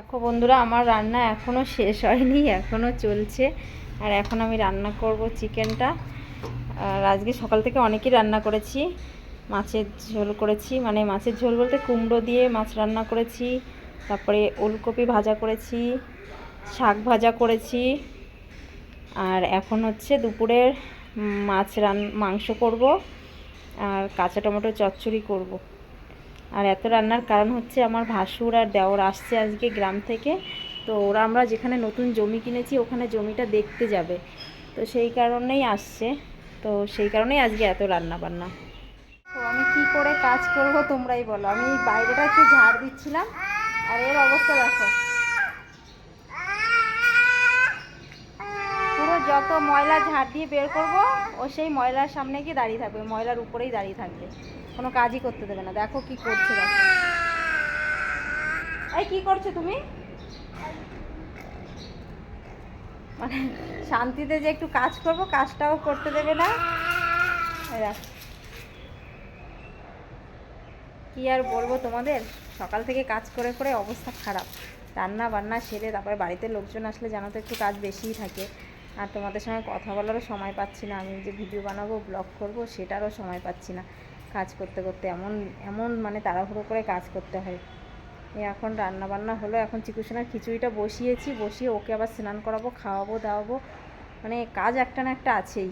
দেখো বন্ধুরা, আমার রান্না এখনও শেষ হয়নি এখনও চলছে। আর এখন আমি রান্না করব চিকেনটা। আর আজকে সকাল থেকে অনেকই রান্না করেছি। মাছের ঝোল করেছি মানে মাছের ঝোল বলতে কুমড়ো দিয়ে মাছ রান্না করেছি, তারপরে ওলকপি ভাজা করেছি, শাক ভাজা করেছি, আর এখন হচ্ছে দুপুরের মাছ রান, মাংস করব, আর কাঁচা টমেটো চচ্চড়ি করব। আর এত রান্নার কারণ হচ্ছে আমার ভাসুর আর দেওর আসছে আজকে গ্রাম থেকে। তো ওরা আমরা যেখানে নতুন জমি কিনেছি, ওখানে জমিটা দেখতে যাবে। তো সেই কারণেই আসছে। তো সেই কারণেই আজকে এত রান্না বান্না তো আমি কি করে কাজ করব তোমরাই বলো। আমি বাইরেটা একটু ঝাড় দিচ্ছিলাম। আর এর অবস্থা দেখো। পুরো যত ময়লা ঝাড় দিয়ে বের করব, ও সেই ময়লার সামনে গিয়ে দাঁড়িয়ে থাকবে। ময়লার উপরেই দাঁড়িয়ে থাকবে। কোনো কাজই করতে দেবে না। দেখো কি করছে এই কি করছ তুমি? মানে শান্তিতে যে একটু কাজ করব, কাজটাও করতে দেবে না। কি আর বলব তোমাদের? সকাল থেকে কাজ করে করে অবস্থা খারাপ। রান্না বান্না সেরে তারপরে বাড়িতে লোকজন আসলে জানো তো একটু কাজ বেশিই থাকে। আর তোমাদের সঙ্গে কথা বলারও সময় পাচ্ছি না। আমি যে ভিডিও বানাবো ব্লগ করব, সেটারও সময় পাচ্ছি না। কাজ করতে করতে, এমন এমন মানে তাড়াহুড়ো করে কাজ করতে হয়। এখন রান্না বান্না হলো, এখন চিকুসোনার খিচুড়িটা বসিয়েছি, বসিয়ে ওকে আবার স্নান করাবো, খাওয়াবো, দাওয়াবো মানে কাজ একটা না একটা আছেই।